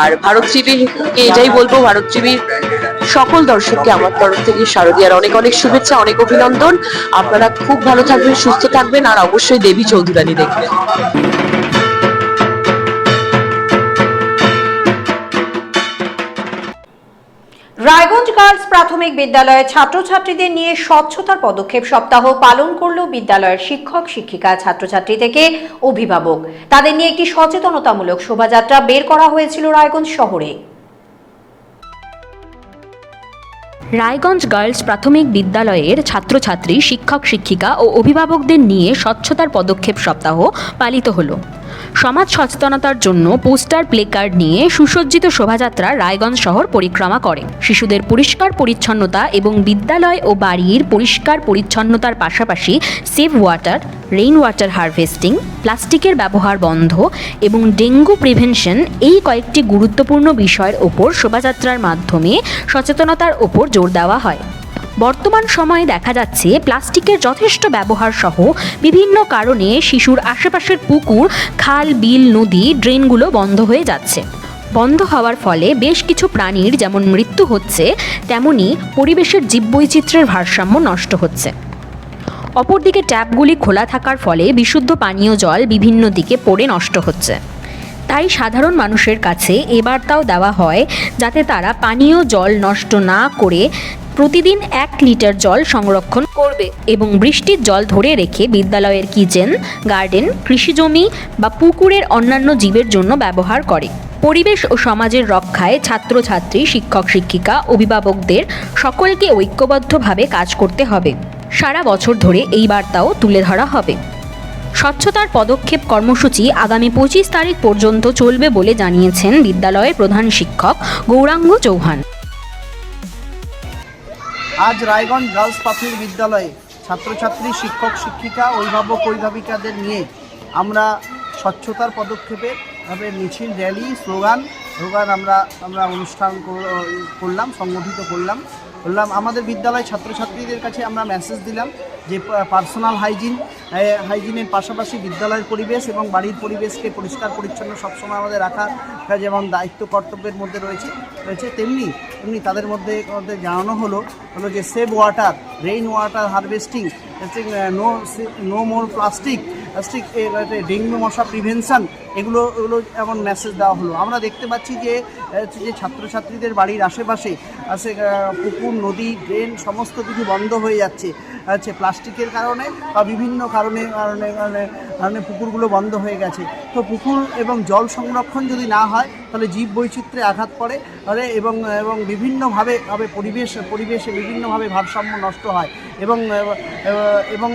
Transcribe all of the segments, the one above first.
আর ভারত টিভিকে এটাই বলব, ভারত টিভির সকল দর্শককে আমার তরফ থেকে শারদীয়ার অনেক অনেক শুভেচ্ছা, অনেক অভিনন্দন। আপনারা খুব ভালো থাকবেন, সুস্থ থাকবেন, আর অবশ্যই দেবী চৌধুরানী দেখবেন। গার্লস প্রাথমিক বিদ্যালয়ের ছাত্রছাত্রীদের নিয়ে স্বচ্ছতার পদক্ষেপ সপ্তাহ পালন করল বিদ্যালয়ের শিক্ষক, শিক্ষিকা, ছাত্রছাত্রী থেকে অভিভাবক। তাদের নিয়ে একটি সচেতনতামূলক শোভাযাত্রা বের করা হয়েছিল রায়গঞ্জ শহরে। রায়গঞ্জ গার্লস প্রাথমিক বিদ্যালয়ের ছাত্রছাত্রী, শিক্ষক, শিক্ষিকা ও অভিভাবকদের নিয়ে স্বচ্ছতার পদক্ষেপ সপ্তাহ পালিত হলো। সমাজ সচেতনতার জন্য পোস্টার প্লেকার্ড নিয়ে সুসজ্জিত শোভাযাত্রা রায়গঞ্জ শহর পরিক্রমা করে। শিশুদের পরিষ্কার পরিচ্ছন্নতা এবং বিদ্যালয় ও বাড়ির পরিষ্কার পরিচ্ছন্নতার পাশাপাশি save water, rain water harvesting, প্লাস্টিকের ব্যবহার বন্ধ এবং ডেঙ্গু প্রিভেনশন এই কয়েকটি গুরুত্বপূর্ণ বিষয়ের ওপর শোভাযাত্রার মাধ্যমে সচেতনতার ওপর জোর দেওয়া হয়। বর্তমান সময়ে দেখা যাচ্ছে প্লাস্টিকের যথেষ্ট ব্যবহার সহ বিভিন্ন কারণে শিশুর আশেপাশের পুকুর, খাল, বিল, নদী, ড্রেনগুলো বন্ধ হয়ে যাচ্ছে। বন্ধ হওয়ার ফলে বেশ কিছু প্রাণীর যেমন মৃত্যু হচ্ছে, তেমনি পরিবেশের জীববৈচিত্র্যের ভারসাম্য নষ্ট হচ্ছে। অপরদিকে ট্যাপগুলি খোলা থাকার ফলে বিশুদ্ধ পানীয় জল বিভিন্ন দিকে পড়ে নষ্ট হচ্ছে। তাই সাধারণ মানুষের কাছে এ বার্তাও দেওয়া হয় যাতে তারা পানীয় জল নষ্ট না করে প্রতিদিন এক লিটার জল সংরক্ষণ করবে এবং বৃষ্টির জল ধরে রেখে বিদ্যালয়ের কিচেন, গার্ডেন, কৃষিজমি বা পুকুরের অন্যান্য জীবের জন্য ব্যবহার করে। পরিবেশ ও সমাজের রক্ষায় ছাত্রছাত্রী, শিক্ষক, শিক্ষিকা, অভিভাবকদের সকলকে ঐক্যবদ্ধভাবে কাজ করতে হবে। সারা বছর ধরে এই বার্তাও তুলে ধরা হবে। স্বচ্ছতার পদক্ষেপ কর্মসূচি আগামী পঁচিশ তারিখ পর্যন্ত চলবে বলে জানিয়েছেন বিদ্যালয়ের প্রধান শিক্ষক গৌরাঙ্গ চৌহান। আজ রায়গঞ্জ গার্লস প্রাথমিক বিদ্যালয়ে ছাত্রছাত্রী, শিক্ষক, শিক্ষিকা, অভিভাবক, অভিভাবিকাদের নিয়ে আমরা স্বচ্ছতার পদক্ষেপে ভাবে মিছিল, র্যালি, স্লোগান স্লোগান আমরা আমরা অনুষ্ঠান করলাম, সংগঠিত করলাম। করলাম। আমাদের বিদ্যালয় ছাত্রছাত্রীদের কাছে আমরা মেসেজ দিলাম। যে পার্সোনাল হাইজিন হাইজিনের পাশাপাশি বিদ্যালয়ের পরিবেশ এবং বাড়ির পরিবেশকে পরিষ্কার পরিচ্ছন্ন সবসময় আমাদের রাখা যেমন দায়িত্ব কর্তব্যের মধ্যে রয়েছে রয়েছে, তেমনি তেমনি তাদের মধ্যে জানানো হলো হলো যে save water rain water harvesting no no more plastic plastic dengue মশা প্রিভেনশন এগুলো এগুলো এমন মেসেজ দেওয়া হলো। আমরা দেখতে পাচ্ছি যে যে ছাত্রছাত্রীদের বাড়ির আশেপাশে, আছে পুকুর, নদী, ড্রেন, সমস্ত কিছু বন্ধ হয়ে যাচ্ছে। হচ্ছে প্লাস্টিকের কারণে বা বিভিন্ন কারণে কারণে কারণে কারণে পুকুরগুলো বন্ধ হয়ে গেছে। তো পুকুর এবং জল সংরক্ষণ যদি না হয়, তাহলে জীব বৈচিত্র্যে আঘাত পড়ে এবং এবং বিভিন্নভাবে, ভাবে পরিবেশ, পরিবেশে বিভিন্নভাবে ভারসাম্য নষ্ট হয়। এবং এবং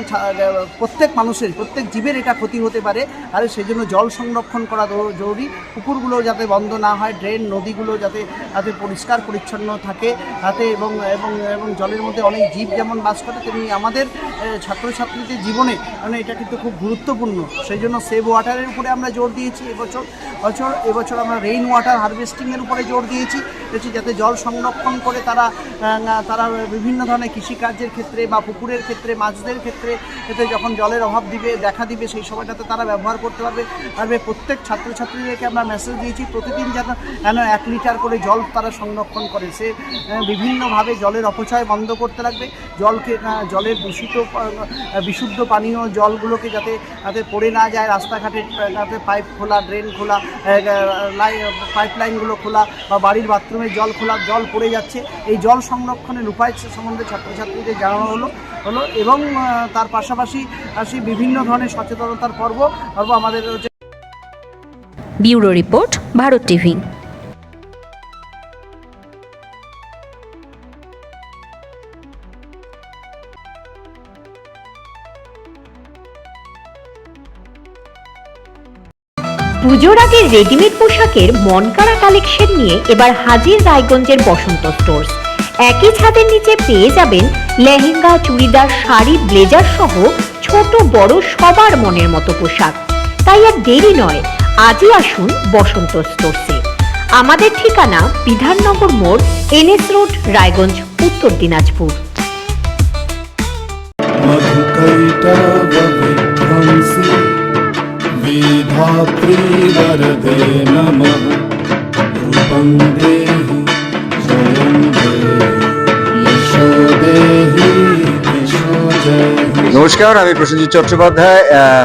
প্রত্যেক মানুষের, প্রত্যেক জীবের এটা ক্ষতি হতে পারে। আর সেই জন্য জল সংরক্ষণ করা জরুরি। পুকুরগুলো যাতে বন্ধ না হয়, ড্রেন, নদীগুলো যাতে যাতে পরিষ্কার পরিচ্ছন্ন থাকে, তাতে এবং এবং এবং জলের মধ্যে অনেক জীব যেমন বাস করে, তেমনি আমাদের ছাত্রছাত্রীদের জীবনে মানে এটা কিন্তু খুব গুরুত্বপূর্ণ। সেই জন্য সেভ ওয়াটারের উপরে আমরা জোর দিয়েছি এবছর বছর এবছর আমরা রেইন ওয়াটার হারভেস্টিংয়ের উপরে জোর দিয়েছি যাতে জল সংরক্ষণ করে তারা তারা বিভিন্ন ধরনের কৃষিকার্যের ক্ষেত্রে বা পুকুরের ক্ষেত্রে, মাছদের ক্ষেত্রে, এতে যখন জলের অভাব দিবে, দেখা দিবে, সেই সময়টাতে তারা ব্যবহার করতে পারবে পারবে। প্রত্যেক ছাত্রছাত্রীদেরকে আমরা মেসেজ দিয়েছি, প্রতিদিন যেন যেন এক লিটার করে জল তারা সংরক্ষণ করে। সে বিভিন্নভাবে জলের অপচয় বন্ধ করতে লাগবে। জলকে জলের দূষিত বিশুদ্ধ পানীয় জলগুলোকে যাতে যাতে পড়ে না যায়, রাস্তাঘাটে যাতে পাইপ খোলা ড্রেন খোলা পাইপ লাইনগুলো খোলা বা বাড়ির বাথরুমের জল খোলা, জল পড়ে যাচ্ছে। এই জল সংরক্ষণের উপায় সম্বন্ধে ছাত্রছাত্রীদের জানানো হলো হলো এবং তার পাশাপাশি আসি বিভিন্ন ধরনের সচেতনতার পর্ব পর্ব আমাদের ব্যুরো রিপোর্ট, ভারত টিভি। পুজোর আগে রেডিমেড পোশাকের মন মনকাড়া কালেকশন নিয়ে এবার হাজির রায়গঞ্জের বসন্ত স্টোর্স একই ছাদের নিচে পেয়ে যাবেন লেহেঙ্গা, চুড়িদার, শাড়ি, ব্লেজার সহ ছোট বড় সবার মনের মতো পোশাক। তাই আর দেরি নয় আজই আসুন বসন্ত স্টোর্সে আমাদের ঠিকানা বিধাননগর মোড় এনএস রোড রায়গঞ্জ উত্তর দিনাজপুর मधुकैटवविध्वंसि विधात्री वरदे नमः देहि जयं देहि यशो देहि यशो जय নমস্কার আমি প্রসেনজিৎ চট্টোপাধ্যায় আহ,